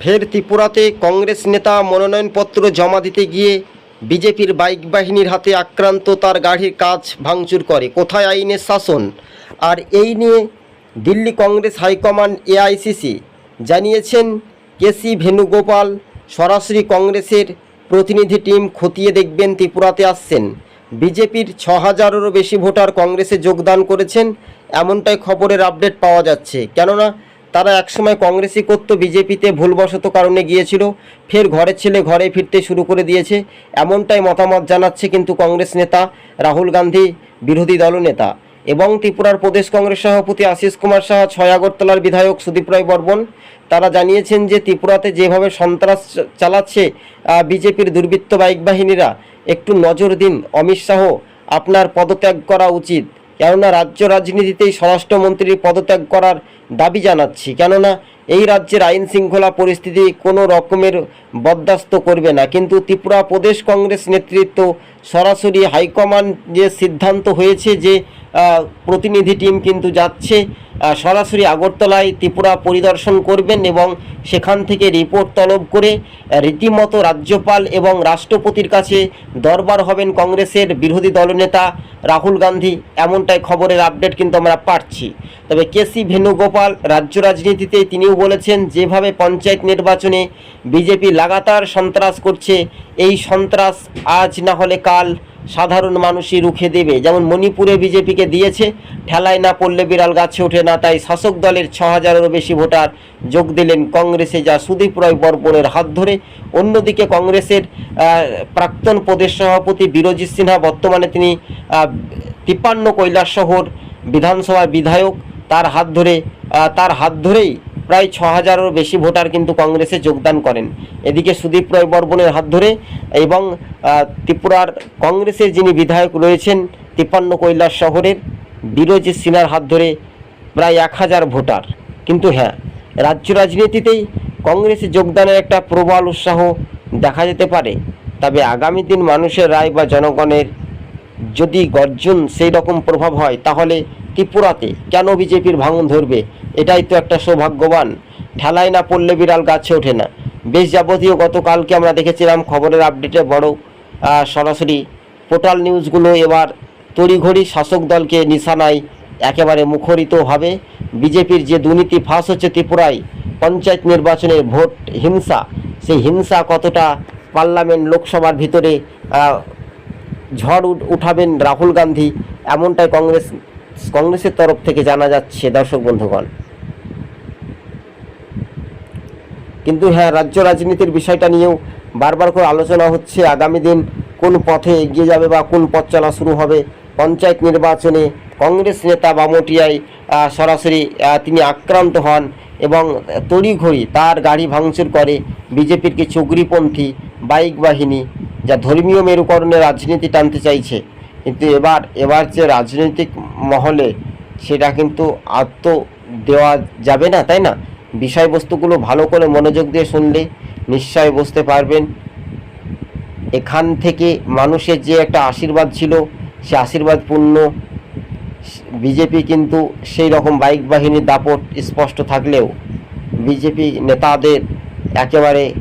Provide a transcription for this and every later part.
ফের ত্রিপুরাতে কংগ্রেস নেতা মনোনয়নপত্র জমা দিতে গিয়ে বিজেপির বাইক বাহিনীর হাতে আক্রান্ত তার গাড়ির কাজ ভাঙচুর করে। কোথায় আইনের শাসন? আর এই নিয়ে দিল্লি কংগ্রেস হাইকমান্ড এআইসিসি জানিয়েছেন কেসি ভেনুগোপাল সরাসরি কংগ্রেসের প্রতিনিধি টিম খতিয়ে দেখবেন ত্রিপুরাতে আসছেন। বিজেপির ছ হাজারেরও বেশি ভোটার কংগ্রেসে যোগদান করেছেন। এমনটাই খবরের আপডেট পাওয়া যাচ্ছে। কেননা তারা একসময় কংগ্রেসই করতো, বিজেপিতে ভুলবশত কারণে গিয়েছিল। ফের ঘরের ছেলে ঘরে ফিরতে শুরু করে দিয়েছে। এমনটাই মতামত জানাচ্ছে কিন্তু কংগ্রেস নেতা রাহুল গান্ধী, বিরোধী দলনেতা এবং ত্রিপুরার প্রদেশ কংগ্রেস সভাপতি আশিস কুমার সাহা, ছয় আগরতলার বিধায়ক সুদীপ রায় বর্মন, তারা জানিয়েছেন যে ত্রিপুরাতে যেভাবে সন্ত্রাস চালাচ্ছে বিজেপির দুর্বৃত্ত বাইক বাহিনীরা, একটু নজর দিন। অমিত শাহ, আপনার পদত্যাগ করা উচিত। কেননা রাজ্য রাজনীতিতেই স্বরাষ্ট্রমন্ত্রীর পদত্যাগ করার দাবি জানাচ্ছি। কেননা এই রাজ্যের আইন শৃঙ্খলা পরিস্থিতি কোনো রকমের বরদাস্ত করবে না। কিন্তু ত্রিপুরা প্রদেশ কংগ্রেস নেতৃত্ব সরাসরি হাইকমান্ড যে সিদ্ধান্ত হয়েছে যে প্রতিনিধি টিম কিন্তু যাচ্ছে সরাসরি আগরতলায় ত্রিপুরা পরিদর্শন করবেন এবং সেখান থেকে রিপোর্ট তলব করে রীতিমতো রাজ্যপাল এবং রাষ্ট্রপতির কাছে দরবার হবেন কংগ্রেসের বিরোধী দলনেতা রাহুল গান্ধী। এমনটাই খবরের আপডেট কিন্তু আমরা পাচ্ছি। তবে কেসি ভেনুগোপাল রাজ্য রাজনীতিতে তিনিও বলেছেন, যেভাবে পঞ্চায়েত নির্বাচনে বিজেপি লাগাতার সন্ত্রাস করছে, এই সন্ত্রাস আজ না হলে কাল সাধারণ মানুষই রুখে দেবে। যেমন মণিপুরে বিজেপিকে দিয়েছে, ঠেলায় না পড়লে বিড়াল গাছে ওঠে না, তাই শাসক দলের ছ হাজারেরও বেশি ভোটার যোগ দিলেন কংগ্রেসে, যা সুদীপ রায় বর্মনের হাত ধরে। অন্যদিকে কংগ্রেসের প্রাক্তন প্রদেশ সভাপতি বিরোজিৎ সিনহা, বর্তমানে তিনি তিপ্পান্ন কৈলাস শহর বিধানসভার বিধায়ক, তার হাত ধরে তার হাত ধরেই প্রায় ছ হাজারেরও বেশি ভোটার কিন্তু কংগ্রেসে যোগদান করেন। এদিকে সুদীপ রায় বর্মনের হাত ধরে এবং ত্রিপুরার কংগ্রেসের যিনি বিধায়ক রয়েছেন তিপ্পান্ন কৈলাস শহরের বিরোজিৎ সিনহার হাত ধরে প্রায় এক হাজার ভোটার। কিন্তু হ্যাঁ রাজ্য রাজনীতিতেই কংগ্রেসে যোগদানের একটা প্রবল উৎসাহ দেখা যেতে পারে। তবে আগামী দিন মানুষের রায় বা জনগণের যদি গর্জন সেই রকম প্রভাব হয়, তাহলে ত্রিপুরাতে কেন বিজেপির ভাঙন ধরবে? এটাই তো একটা সৌভাগ্যবান। ঠেলায় না পড়লে বিড়াল গাছে ওঠে না। বেশ যাবতীয় গতকালকে আমরা দেখেছিলাম, খবরের আপডেটে বড় সরাসরি পোর্টাল নিউজগুলো এবার তড়িঘড়ি শাসক দলকে নিশানায় একেবারে মুখরিতভাবে বিজেপির যে দুর্নীতি ফাঁস হচ্ছে ত্রিপুরায়, পঞ্চায়েত নির্বাচনের ভোট হিংসা। সেই হিংসা কতটা পার্লামেন্ট, লোকসভার ভিতরে ঝড় উঠ- উঠাবেন রাহুল গান্ধী এমনটাই কংগ্রেস কংগ্রেসের তরফ থেকে জানা যাচ্ছে দর্শক বন্ধুগণ। কিন্তু হ্যাঁ রাজ্য রাজনীতির বিষয়টা নিয়েও বারবার করে আলোচনা হচ্ছে আগামী দিন কোন পথে এগিয়ে যাবে বা কোন পথ চলা শুরু হবে। পঞ্চায়েত নির্বাচনে কংগ্রেস নেতা বামটিয়ায় আহ, সরাসরি তিনি আক্রান্ত হন এবং তড়িঘড়ি তার গাড়ি ভাঙচুর করে বিজেপির কিছু উগ্রীপন্থী বাইক বাহিনী যা ধর্মীয় মেরুকরণে রাজনীতি টানতে চাইছে। কিন্তু এবার এবার যে রাজনৈতিক মহলে সেটা কিন্তু আত্ম দেওয়া যাবে না, তাই না? বিষয়বস্তুগুলো ভালো করে মনোযোগ দিয়ে শুনলে নিশ্চয় বুঝতে পারবেন। এখান থেকে মানুষের যে একটা আশীর্বাদ ছিল, সে আশীর্বাদ পূর্ণ বিজেপি কিন্তু সেই রকম বাইক বাহিনীর দাপট স্পষ্ট থাকলেও বিজেপি নেতাদের একেবারে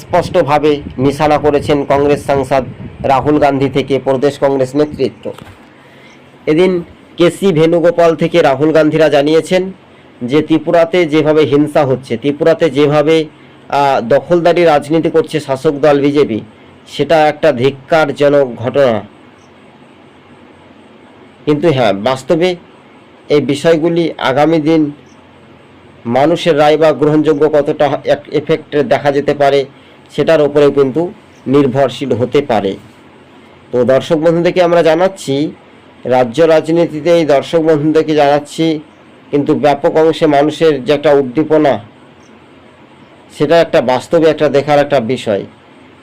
স্পষ্টভাবে নিশানা করেছেন কংগ্রেস সাংসদ রাহুল গান্ধী থেকে প্রদেশ কংগ্রেস নেতৃত্ব। এদিন কেসি ভেনুগোপাল থেকে রাহুল গান্ধীরা জানিয়েছেন যে ত্রিপুরাতে যেভাবে হিংসা হচ্ছে, ত্রিপুরাতে যেভাবে দখলদারি রাজনীতি করছে শাসক দল বিজেপি, সেটা একটা ধিক্কারজনক ঘটনা। কিন্তু হ্যাঁ বাস্তবে এই বিষয়গুলি আগামী দিন মানুষের রায় বা গ্রহণযোগ্য কতটা এফেক্ট দেখা যেতে পারে সেটার উপরে কিন্তু নির্ভরশীল হতে পারে। তো দর্শক বন্ধুদেরকে আমরা জানাচ্ছি, রাজ্য রাজনীতিতে এই দর্শক বন্ধুদেরকে জানাচ্ছি, কিন্তু ব্যাপক অংশে মানুষের যে একটা উদ্দীপনা, সেটা একটা বাস্তবে একটা দেখার একটা বিষয়।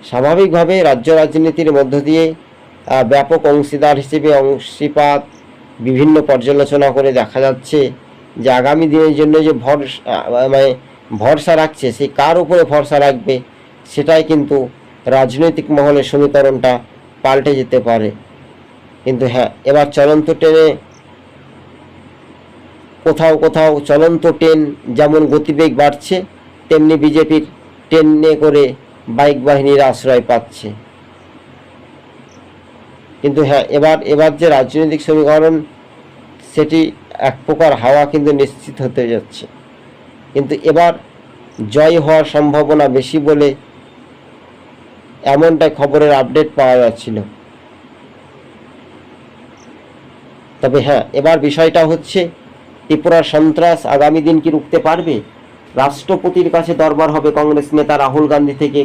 স্বাভাবিকভাবে রাজ্য রাজনীতির মধ্য দিয়ে ব্যাপক অংশীদার হিসেবে অংশীপাত বিভিন্ন পর্যালোচনা করে দেখা যাচ্ছে যে আগামী দিনের জন্য যে ভরসা মানে ভরসা রাখছে, সে কার উপরে ভরসা রাখবে? সেটাই কিন্তু রাজনৈতিক মহলে সমীকরণটা পাল্টে যেতে পারে। কিন্তু হ্যাঁ এবার চলন্ত ট্রেনে কোথাও কোথাও চলন্ত ট্রেন যেমন গতিবেগ বাড়ছে, তেমনি বিজেপির ট্রেনে করে বাইক বাহিনীর আশ্রয় পাচ্ছে। কিন্তু হ্যাঁ এবার এবার যে রাজনৈতিক সমীকরণ, সেটি এক প্রকার হাওয়া কিন্তু নিশ্চিত হতে যাচ্ছে। কিন্তু এবার জয় হওয়ার সম্ভাবনা বেশি বলে এমনটাই খবরের আপডেট পাওয়া যাচ্ছিল। তবে হ্যাঁ এবার বিষয়টা হচ্ছে ত্রিপুরার সন্ত্রাস আগামী দিন কি রুখতে পারবে? রাষ্ট্রপতির কাছে দরবার হবে কংগ্রেস নেতা রাহুল গান্ধী থেকে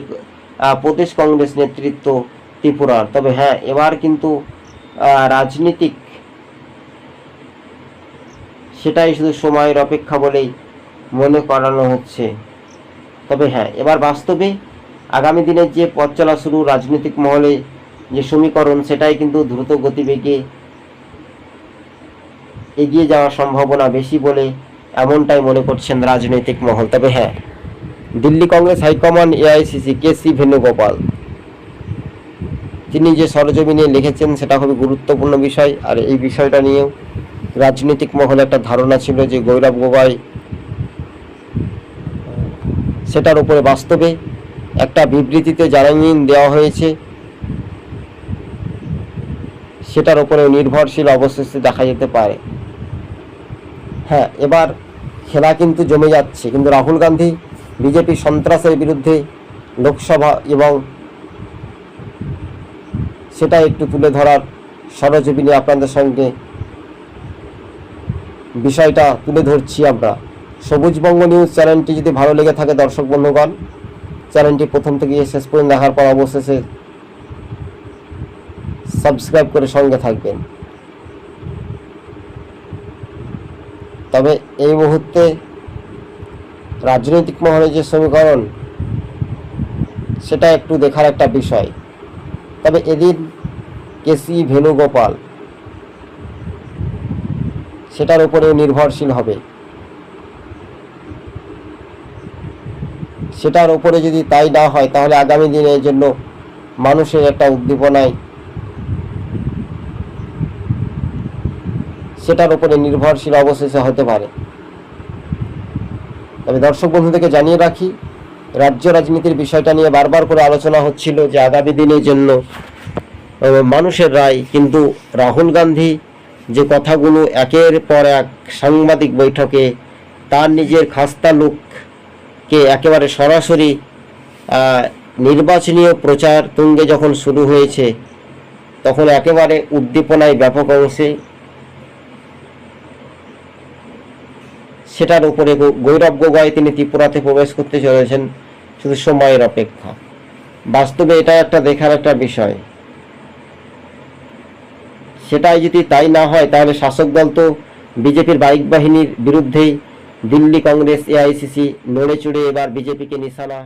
প্রদেশ কংগ্রেস নেতৃত্ব ত্রিপুরার। তবে হ্যাঁ এবার কিন্তু রাজনীতিক সেটাই শুধু সময়ের অপেক্ষা বলেই মনে করানো হচ্ছে। তবে হ্যাঁ এবার বাস্তবে আগামী দিনের যে পথ চলা শুরু, রাজনৈতিক মহলে যে সমীকরণ, সেটাই কিন্তু দ্রুত গতিবেগে এগিয়ে যাওয়ার সম্ভাবনা বেশি বলে এমনটাই মনে করছেন রাজনৈতিক মহল। তবে হ্যাঁ Delhi Congress high command AICC K C Venugopal তিনি যে সরজমিনে লিখেছেন সেটা খুবই গুরুত্বপূর্ণ বিষয়। আর এই বিষয়টা নিয়েও রাজনৈতিক মহলে একটা ধারণা ছিল যে গৌরব গগৈ সেটার উপরে বাস্তবে একটা বিবৃতিতে জানানি দেওয়া হয়েছে। সেটার উপরে নির্ভরশীল অবশেষে দেখা যেতে পারে। হ্যাঁ এবার খেলা কিন্তু জমে যাচ্ছে। কিন্তু রাহুল গান্ধী বিজেপি সন্ত্রাসের বিরুদ্ধে লোকসভা এবং সেটা একটু তুলে ধরার সরজমিনে আপনাদের সঙ্গে বিষয়টা তুলে ধরছি আমরা। সবুজবঙ্গ নিউজ চ্যানেলটি যদি ভালো লেগে থাকে দর্শক বন্ধুগণ চ্যানেলটি প্রথম থেকে শেষ পর্যন্ত দেখার পর অবশেষে সাবস্ক্রাইব করে সঙ্গে থাকবেন। তবে এই মুহূর্তে রাজনৈতিক মহলে যে সমীকরণ, সেটা একটু দেখার একটা বিষয়। তবে এদিন কেসি ভেনুগোপাল সেটার উপরে নির্ভরশীল হবে। সেটার উপরে যদি তাই না হয়, তাহলে আগামী দিনের জন্য মানুষের একটা উদ্দীপনায় সেটার উপরে নির্ভরশীল অবশেষে হতে পারে। তবে দর্শক বন্ধুদেরকে জানিয়ে রাখি, রাজ্য রাজনীতির বিষয়টা নিয়ে বারবার করে আলোচনা হচ্ছিল যে আগামী দিনের জন্য মানুষের রায়, কিন্তু রাহুল গান্ধী যে কথাগুলো একের পর এক সাংবাদিক বৈঠকে, তার নিজের খাস্তা লোককে একেবারে সরাসরি নির্বাচনীয় প্রচার তুঙ্গে যখন শুরু হয়েছে, তখন একেবারে উদ্দীপনায় ব্যাপক অংশে সেটার উপরে গৌরব গগৈ তিনি ত্রিপুরাতে প্রবেশ করতে চলেছেন শুধু সময়ের অপেক্ষা। বাস্তবে এটা একটা দেখার একটা বিষয়। সেটাই যদি তাই না হয়, তাহলে শাসক দল তো বিজেপির বাইক বাহিনীর বিরুদ্ধেই দিল্লি কংগ্রেস এআইসিসি নড়ে চড়ে এবার বিজেপিকে নিশানা।